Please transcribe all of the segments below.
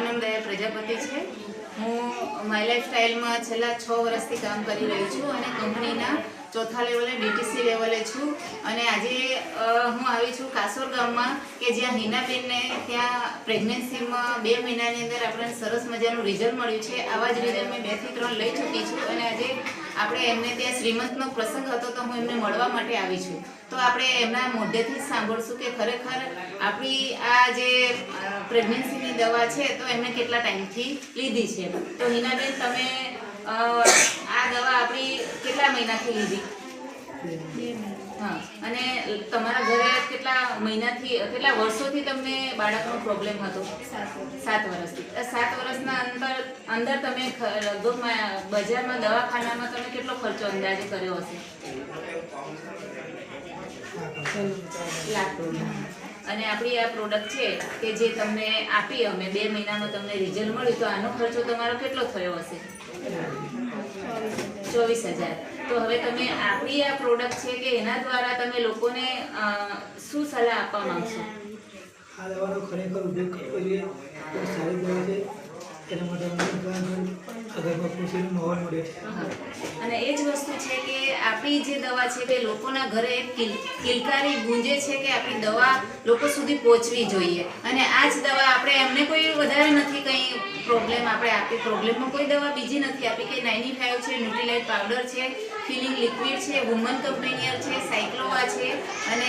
મારું નામ દયા પ્રજાપતિ છે. હું માય લાઈફ છેલ્લા છ વર્ષથી કામ કરી રહી છું અને કંપનીના ચોથા લેવલે, ડીટીસી લેવલે છું. અને આજે હું આવી છું કાસોર ગામમાં, કે જ્યાં હિનાબેનને ત્યાં પ્રેગ્નન્સીમાં બે મહિનાની અંદર આપણને સરસ મજાનું રિઝલ્ટ મળ્યું છે. આવા જ રિઝલ્ટ મેં બેથી ત્રણ લઈ ચૂકી છું અને આજે આપણે એમને ત્યાં શ્રીમંતનો પ્રસંગ હતો તો હું એમને મળવા માટે આવી છું. તો આપણે એમના મોઢેથી જ સાંભળશું કે ખરેખર આપણી આ જે પ્રેગ્નન્સીની દવા છે તો એમને કેટલા ટાઈમથી લીધી છે. તો હિનાબેન તમે આ દવા આપણી કેટલા મહિનાથી લીધી? હા અને તમારા ઘરે કેટલા મહિનાથી કેટલા વર્ષોથી તમને બાળકનો પ્રોબ્લેમ હતો? સાત વર્ષથી. અંદર તમે લગભગ બજારમાં, દવાખાનામાં તમે કેટલો ખર્ચો અંદાજે કર્યો હશે? લાખ. અને આપણી આ પ્રોડક્ટ છે કે જે તમને આપી અમે, બે મહિનામાં તમને રિઝલ્ટ મળ્યું, તો આનો ખર્ચો તમારો કેટલો થયો હશે? ચોવીસ હજાર. તો હવે તમે આપણી આ પ્રોડક્ટ છે કે એના દ્વારા તમે લોકોને શું સલાહ આપવા માંગશો? આ દવાનો ખરેખર ઉપયોગ કરવો જોઈએ. એના માટે ખુશીનો માહોલ મળ્યો છે અને એ જ વસ્તુ છે કે આપણી જે દવા છે તે લોકોના ઘરે કિલ, કિલકારી ગુંજે છે કે આપણી દવા લોકો સુધી પહોંચવી જોઈએ. અને આ જ દવા આપણે એમને કોઈ વધારે નથી કંઈ પ્રોબ્લેમ આપણે આપી. પ્રોબ્લેમમાં કોઈ દવા બીજી નથી આપી કે નાઇની ફાઈવ છે ન્યુટ્રીલાઇટ પાવડર છે ફિલિંગ લિક્વિડ છે વુમન કંપેનિયર છે સાયક્લોવા છે અને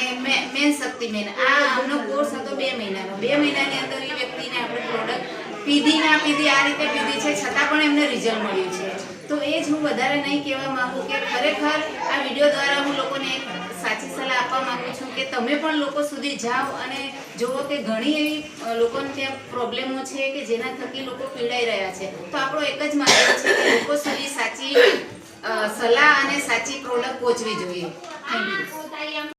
મેન શક્તિ મેન આ આમનો કોર્સ હતો બે મહિનાનો. બે મહિનાની અંદર એ વ્યક્તિને આપણે પ્રોડક્ટ પીધી ના પીધી, આ રીતે પીધી છે, છતાં પણ એમને રિઝલ્ટ મળ્યું છે. તો એ જ હું વધારે નહીં કહેવા માગું કે ખરેખર આ વીડિયો દ્વારા હું લોકોને એક સાચી સલાહ આપવા માગું છું કે તમે પણ લોકો સુધી જાઓ અને જુઓ કે ઘણી એવી લોકોને ત્યાં પ્રોબ્લેમો છે કે જેના થકી લોકો પીડાઈ રહ્યા છે. તો આપણો એક જ માર્ગ છે કે લોકો સુધી સાચી સલાહ અને સાચી પ્રોડક્ટ પહોંચવી જોઈએ. Thank you